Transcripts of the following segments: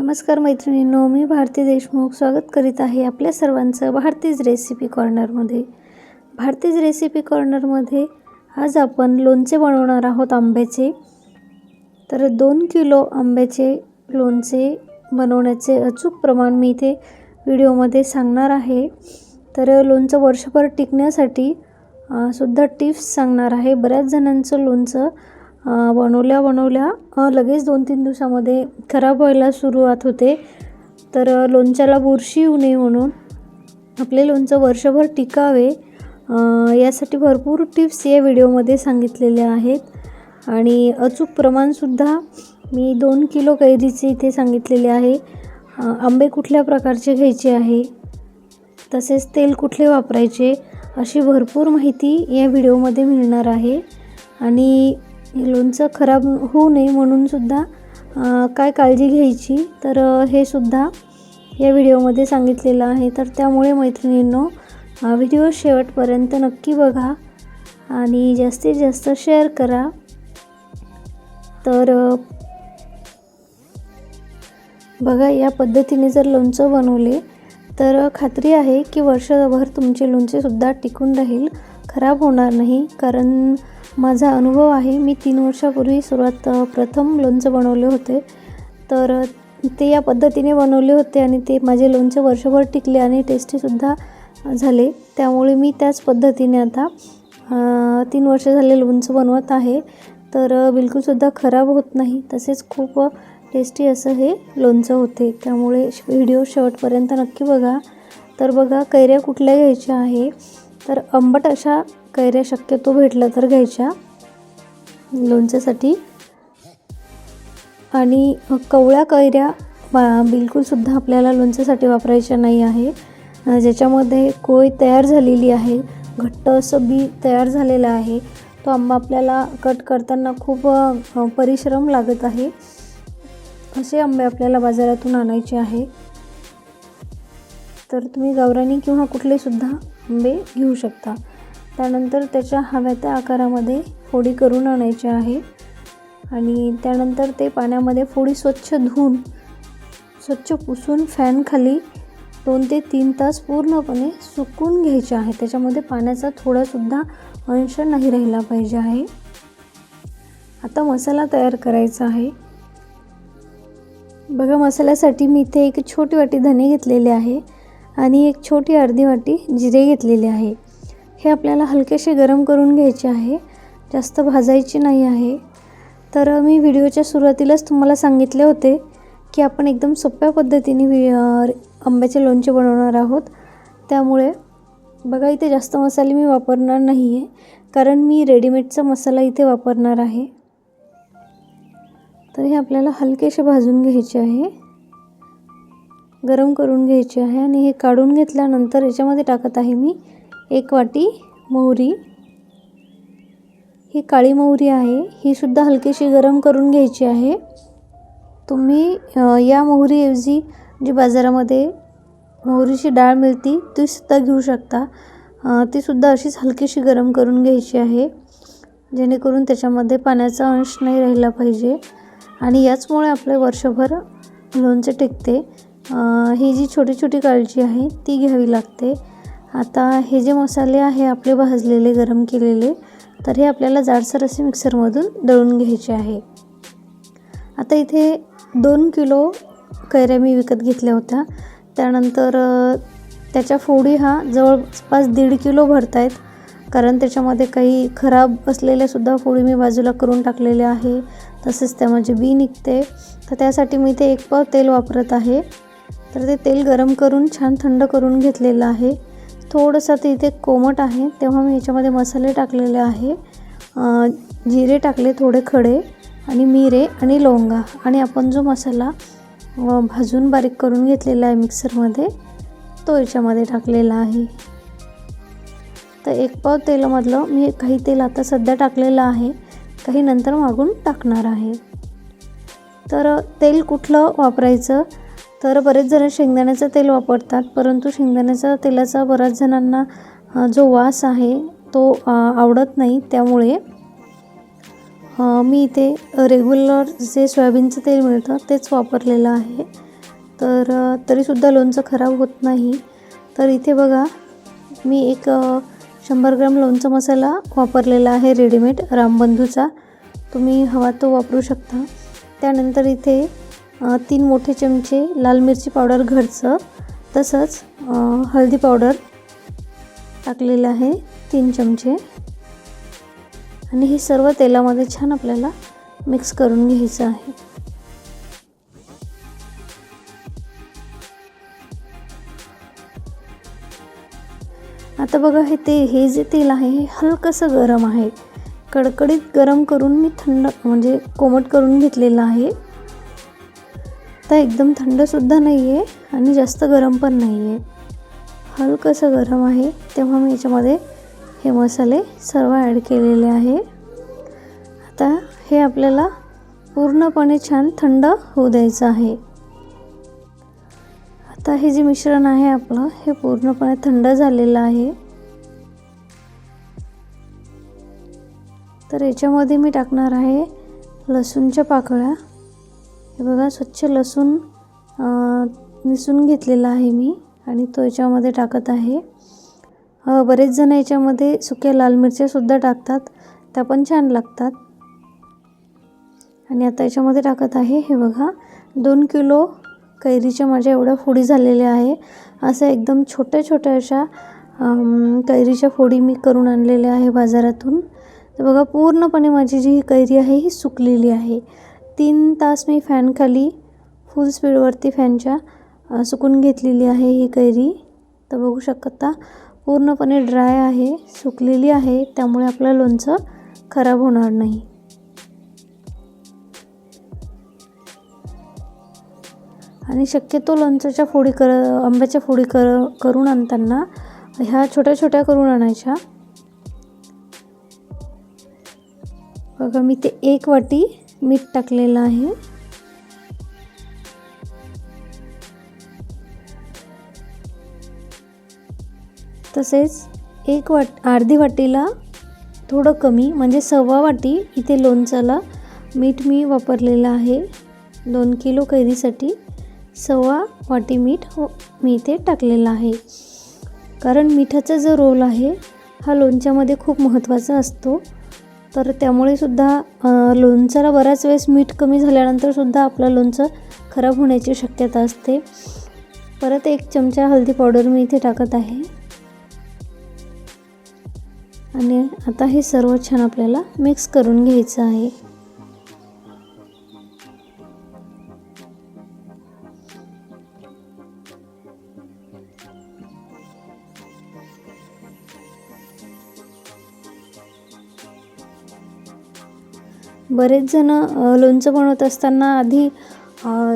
नमस्कार मैत्रिणींनो मी भारती देशमुख स्वागत करीत आहे आपल्या सर्वांचं भारतीज रेसिपी कॉर्नरमध्ये. भारतीज रेसिपी कॉर्नरमध्ये आज आपण लोणचे बनवणार आहोत आंब्याचे. तर दोन किलो आंब्याचे लोणचे बनवण्याचे अचूक प्रमाण मी इथे व्हिडिओमध्ये सांगणार आहे. तर लोणचं वर्षभर टिकण्यासाठी सुद्धा टिप्स सांगणार आहे. बऱ्याच जणांचं लोणचं बनवल्या बनवल्या लगेच दोन तीन दिवसामध्ये खराब व्हायला सुरुवात होते. तर लोणच्याला बुरशी येऊ नये म्हणून आपले लोणचं वर्षभर टिकावे यासाठी भरपूर टिप्स या व्हिडिओमध्ये सांगितलेल्या आहेत. आणि अचूक प्रमाणसुद्धा मी दोन किलो कैरीचे इथे सांगितलेले आहे. आंबे कुठल्या प्रकारचे घ्यायचे आहे? तसेच तेल कुठले वापरायचे? अशी भरपूर माहिती या व्हिडिओमध्ये मिळणार आहे. आणि लोणचं खराब होऊ नये म्हणून सुद्धा काय काळजी घ्यायची तर हे सुद्धा या व्हिडिओमध्ये सांगितलेलं आहे. तर त्यामुळे मैत्रिणींनो व्हिडिओ शेवटपर्यंत नक्की बघा आणि जास्तीत जास्त शेअर करा. तर बघा या पद्धतीने जर लोणचं बनवले तर खात्री आहे की वर्षभर तुमचे लोणचेसुद्धा टिकून राहील. खराब होणार नाही कारण माझा अनुभव आहे. मी तीन वर्षापूर्वी सुरुवात प्रथम लोणचं बनवले होते. तर ते या पद्धतीने बनवले होते आणि ते माझे लोणचं वर्षभर टिकले आणि टेस्टीसुद्धा झाले. त्यामुळे मी त्याच पद्धतीने आता तीन वर्ष झाले लोणचं बनवत आहे. तर बिलकुलसुद्धा खराब होत नाही. तसेच खूप टेस्टी असं हे लोणचं होते. त्यामुळे श- व्हिडिओ शेवटपर्यंत नक्की बघा. तर बघा कैऱ्या कुठल्या घ्यायच्या आहे. तर आंबट अशा कैऱ्या शक्यतो भेटल्या तर घ्यायच्या. लोणच्यासाठी. आणि कवळ्या कैऱ्या बा- बिलकुलसुद्धा आपल्याला लोणच्यासाठी वापरायच्या नाही आहे ज्याच्यामध्ये कोय तयार झालेली आहे घट्ट असं बी तयार झालेलं आहे तो आंबा आपल्याला कट करताना खूप परिश्रम लागत आहे. असे आंबे आपल्याला बाजारातून आणायचे आहे. तर तुम्ही गावरानी किंवा कुठलेसुद्धा आंबे घेऊ शकता. त्यानंतर त्याच्या हव्या त्या आकारामध्ये फोडी करून आणायच्या आहे. आणि त्यानंतर ते पाण्यामध्ये फोडी स्वच्छ धुवून स्वच्छ पुसून फॅनखाली दोन ते तीन तास पूर्णपणे सुकून घ्यायचे आहे. त्याच्यामध्ये पाण्याचा थोडासुद्धा अंश नाही राहिला पाहिजे आहे. आता मसाला तयार करायचा आहे. बघा मसाल्यासाठी मी इथे एक छोटी वाटी धने घेतलेले आहे आणि एक छोटी अर्धी वाटी जिरे घेतलेले आहे. हे आपल्याला हलकेसे गरम करून घ्यायचे आहे. जास्त भाजायचे नाही आहे. तर मी व्हिडिओच्या सुरुवातीलाच तुम्हाला सांगितले होते की आपण एकदम सोप्या पद्धतीने वि आंब्याचे लोणचे बनवणार आहोत. त्यामुळे बघा इथे जास्त मसाले मी वापरणार नाही आहे कारण मी रेडीमेडचा मसाला इथे वापरणार आहे. तर हे आपल्याला हलकेसे भाजून घ्यायचे आहे. गरम करून घ्यायचे आहे आणि हे काढून घेतल्यानंतर याच्यामध्ये टाकत आहे मी एक वाटी मोहरी. ही काळी मोहरी आहे. ही सुद्धा हलकीशी गरम करून घ्यायची आहे. तुम्ही या मोहरीऐवजी जी बाजारामध्ये मोहरीची डाळ मिळती ती सुद्धा घेऊ शकता. ती सुद्धा अशीच हलकीशी गरम करून घ्यायची आहे. जेणेकरून त्याच्यामध्ये पाण्याचा अंश नाही राहिला पाहिजे आणि याचमुळे आपले वर्षभर लोणचे टिकते. ही जी छोटी छोटी काळजी आहे ती घ्यावी लागते. आता हे जे मसाले आहे आपले भाजलेले गरम केलेले तर हे आपल्याला जाडसर असे मिक्सरमधून दळून घ्यायचे आहे. आता इथे दोन किलो कैऱ्या मी विकत घेतल्या होत्या. त्यानंतर त्याच्या फोडी हा जवळपास दीड किलो भरत आहेत कारण त्याच्यामध्ये काही खराब असलेल्यासुद्धा फोडी मी बाजूला करून टाकलेल्या आहे. तसेच त्यामध्ये बी निघते. तर त्यासाठी मी ते एक पाव तेल वापरत आहे. तर ते तेल गरम करून छान थंड करून घेतलेलं आहे. थोडंसं ते इथे कोमट आहे तेव्हा मी याच्यामध्ये मसाले टाकलेले आहे. जिरे टाकले थोडे खडे आणि मिरे आणि लवंगा आणि आपण जो मसाला भाजून बारीक करून घेतलेला आहे मिक्सरमध्ये तो याच्यामध्ये टाकलेला आहे. तर एक पाव तेलामधलं मी काही तेल आता सध्या टाकलेलं आहे काही नंतर मागून टाकणार आहे. तर तेल कुठलं वापरायचं? तर बरेच जण शेंगदाण्याचं तेल वापरतात परंतु शेंगदाण्याच्या तेलाचा बऱ्याच जणांना जो वास आहे तो आवडत नाही. त्यामुळे मी इथे रेग्युलर जे सोयाबीनचं तेल मिळतं तेच वापरलेलं आहे. तर तरीसुद्धा लोणचं खराब होत नाही. तर इथे बघा मी एक शंभर ग्राम लोणचा मसाला वापरलेला आहे रेडीमेड रामबंधूचा. तुम्ही हवा तो वापरू शकता. त्यानंतर इथे तीन मोठे चमचे लाल मिरची पावडर घरचं तसंच हळदी पावडर टाकलेलं आहे तीन चमचे. आणि हे सर्व तेलामध्ये छान आपल्याला मिक्स करून घ्यायचं आहे. आता बघा हे ते हे जे तेल आहे हे हलकंसं गरम आहे. कडकडीत गरम करून मी थंड म्हणजे कोमट करून घेतलेलं आहे. आता एकदम थंडसुद्धा नाही आहे आणि जास्त गरम पण नाही आहे हलकंसं गरम आहे तेव्हा मी याच्यामध्ये हे मसाले सर्व ॲड केलेले आहे. आता हे आपल्याला पूर्णपणे छान थंड होऊ द्यायचं आहे. आता हे जे मिश्रण आहे आपलं हे पूर्णपणे थंड झालेलं आहे. तर याच्यामध्ये मी टाकणार आहे लसूणच्या पाकळ्या. हे बघा स्वच्छ लसूण निसून घेतलेला आहे मी आणि तो याच्यामध्ये टाकत आहे. बरेच जण याच्यामध्ये सुक्या लाल मिरच्यासुद्धा टाकतात. त्या पण छान लागतात. आणि आता याच्यामध्ये टाकत आहे हे बघा दोन किलो कैरीच्या माझ्या एवढ्या फोडी झालेल्या आहे. अशा एकदम छोट्या छोट्या अशा कैरीच्या फोडी मी करून आणलेल्या आहे बाजारातून. तर बघा पूर्णपणे माझी जी ही कैरी आहे ही सुकलेली आहे. तीन तास मी फॅनखाली फुल स्पीडवरती फॅनच्या सुकून घेतलेली आहे ही कैरी. तर बघू शकता पूर्णपणे ड्राय आहे सुकलेली आहे त्यामुळे आपलं लोणचं खराब होणार नाही. आणि शक्यतो लोणच्याच्या फोडी कर आंब्याच्या फोडी कर करून आणताना ह्या छोट्या छोट्या करून आणायच्या. बघा मी ते एक वाटी मीठ टाकलेलं आहे. तसेच एक वाट अर्धी वाटीला थोडं कमी म्हणजे सव्वा वाटी इथे लोणचाला मीठ मी वापरलेलं आहे. दोन किलो कैरीसाठी सव्वा वाटी मीठ हो मी इथे टाकलेलं आहे. कारण मिठाचा जो रोल आहे हा लोणच्यामध्ये खूप महत्त्वाचा असतो. तर त्यामुळे सुद्धा लोणचाला बऱ्याच वेळेस मीठ कमी झाल्यानंतर सुद्धा आपलं लोणचं खराब होण्याची शक्यता असते. परत एक चमचा हळदी पावडर मी इथे टाकत आहे. आणि आता हे सर्व छान आपल्याला मिक्स करून घ्यायचं आहे. बरेच जण लोणचं बनवत असताना आधी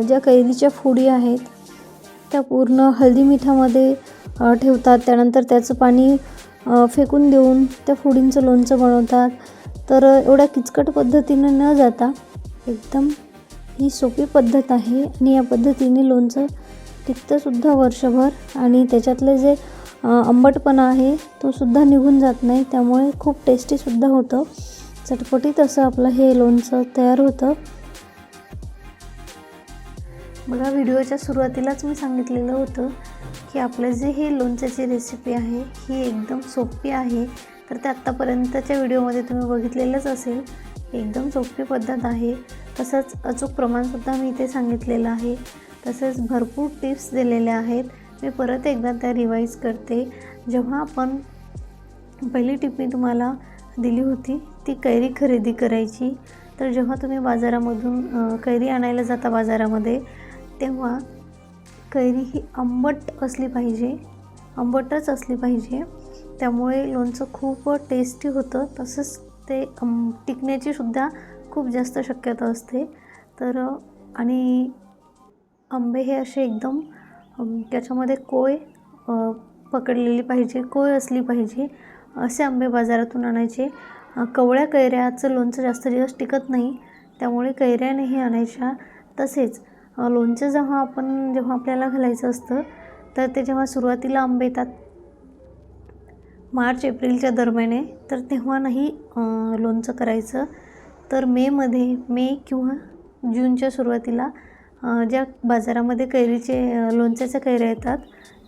ज्या कैरीच्या फोडी आहेत त्या पूर्ण हळदी मिठामध्ये ठेवतात. त्यानंतर त्याचं पाणी फेकून देऊन त्या फोडींचं लोणचं बनवतात. तर एवढ्या किचकट पद्धतीनं न जाता एकदम ही सोपी पद्धत आहे. आणि या पद्धतीने लोणचं टिकतंसुद्धा वर्षभर आणि त्याच्यातले जे आंबटपणा आहे तो सुद्धा निघून जात नाही. त्यामुळे खूप टेस्टीसुद्धा होतं. चटपटीत असं आपलं हे लोणचं तयार होतं. बघा व्हिडिओच्या सुरुवातीलाच मी सांगितलेलं होतं की आपलं जे हे लोणच्याची रेसिपी आहे ही एकदम सोपी आहे. तर ते आत्तापर्यंतच्या व्हिडिओमध्ये तुम्ही बघितलेलंच असेल. एकदम सोपी पद्धत आहे. तसंच अचूक प्रमाणसुद्धा मी इथे सांगितलेलं आहे. तसेच भरपूर टिप्स दिलेल्या आहेत. मी परत एकदा त्या रिवाईज करते. जेव्हा आपण पहिली टिप मी तुम्हाला दिली होती ती कैरी खरेदी करायची. तर जेव्हा तुम्ही बाजारामधून कैरी आणायला जाता बाजारामध्ये तेव्हा कैरी ही आंबट असली पाहिजे. आंबटच असली पाहिजे. त्यामुळे लोणचं खूप टेस्टी होतं. तसंच ते आं टिकण्याची सुद्धा खूप जास्त शक्यता असते. तर आणि आंबे हे असे एकदम त्याच्यामध्ये कोय पकडलेली पाहिजे कोय असली पाहिजे असे आंबे बाजारातून आणायचे. कवळ्या कैऱ्याचं लोणचं जास्त दिवस टिकत नाही. त्यामुळे कैऱ्यानेही आणायच्या तसेच लोणचं जेव्हा आपण जेव्हा आपल्याला घालायचं असतं तर ते जेव्हा सुरुवातीला आंबे येतात मार्च एप्रिलच्या दरम्याने तर तेव्हा नाही लोणचं करायचं. तर मेमध्ये मे किंवा जूनच्या सुरुवातीला ज्या बाजारामध्ये कैरीचे लोणच्याच्या कैऱ्या येतात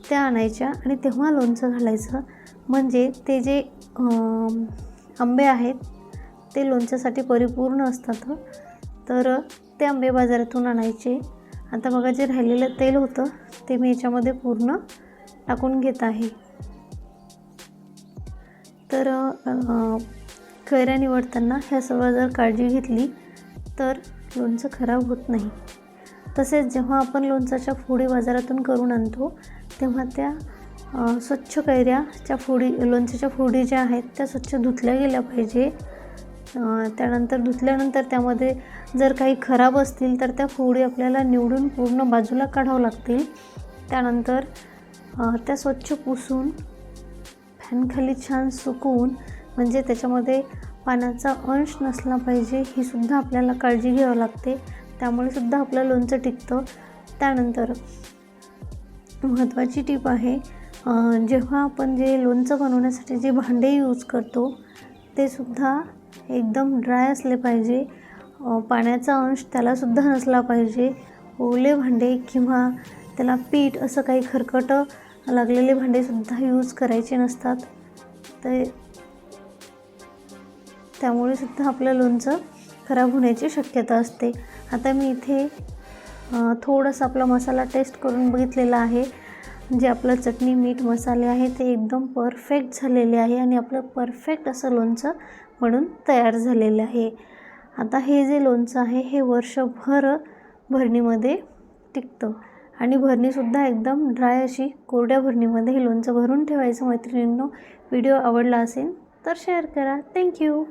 त्या आणायच्या आणि तेव्हा लोणचं घालायचं. म्हणजे ते जे आंबे आहेत ते लोणच्यासाठी परिपूर्ण असतात तर ते आंबे बाजारातून आणायचे. आता बघा जे राहिलेलं तेल होतं ते मी याच्यामध्ये पूर्ण टाकून घेत आहे. तर कैऱ्या निवडताना ह्या सर्व जर काळजी घेतली तर लोणचं खराब होत नाही. तसेच जेव्हा आपण लोणचाच्या फोडी बाजारातून करून आणतो तेव्हा त्या स्वच्छ कैऱ्याच्या फोडी लोणच्याच्या फोडी ज्या आहेत त्या स्वच्छ धुतल्या गेल्या पाहिजे. त्यानंतर धुतल्यानंतर त्यामध्ये जर काही खराब असतील तर त्या फोडी आपल्याला निवडून पूर्ण बाजूला काढावं लागतील. त्यानंतर त्या स्वच्छ पुसून फॅनखाली छान सुकवून म्हणजे त्याच्यामध्ये पाण्याचा अंश नसला पाहिजे ही सुद्धा आपल्याला काळजी घ्यावी लागते. त्यामुळे सुद्धा आपलं लोणचं टिकतं. त्यानंतर महत्त्वाची टीप आहे जेव्हा आपण जे लोणचं बनवण्यासाठी जे भांडे यूज करतो ते सुद्धा एकदम ड्राय असले पाहिजे. पाण्याचा अंश त्यालासुद्धा नसला पाहिजे. ओले भांडे किंवा त्याला पीठ असं काही खरकटं लागलेले भांडेसुद्धा यूज करायचे नसतात. ते त्यामुळे सुद्धा आपलं लोणचं खराब होण्याची शक्यता असते. आता मी इथे थोडासा थोडंसं आपला मसाला टेस्ट करून बघितलेला आहे. जे आपलं चटणी मीठ मसाले आहे ते एकदम परफेक्ट झालेले आहे आणि आपलं परफेक्ट असं लोणचं म्हणून तयार झालेलं आहे. आता हे जे लोणचं आहे हे वर्षभर भरणीमध्ये टिकतं. आणि भरणीसुद्धा एकदम ड्राय अशी कोरड्या भरणीमध्ये हे लोणचं भरून ठेवायचं. मैत्रिणींनो व्हिडिओ आवडला असेल तर शेअर करा. थँक्यू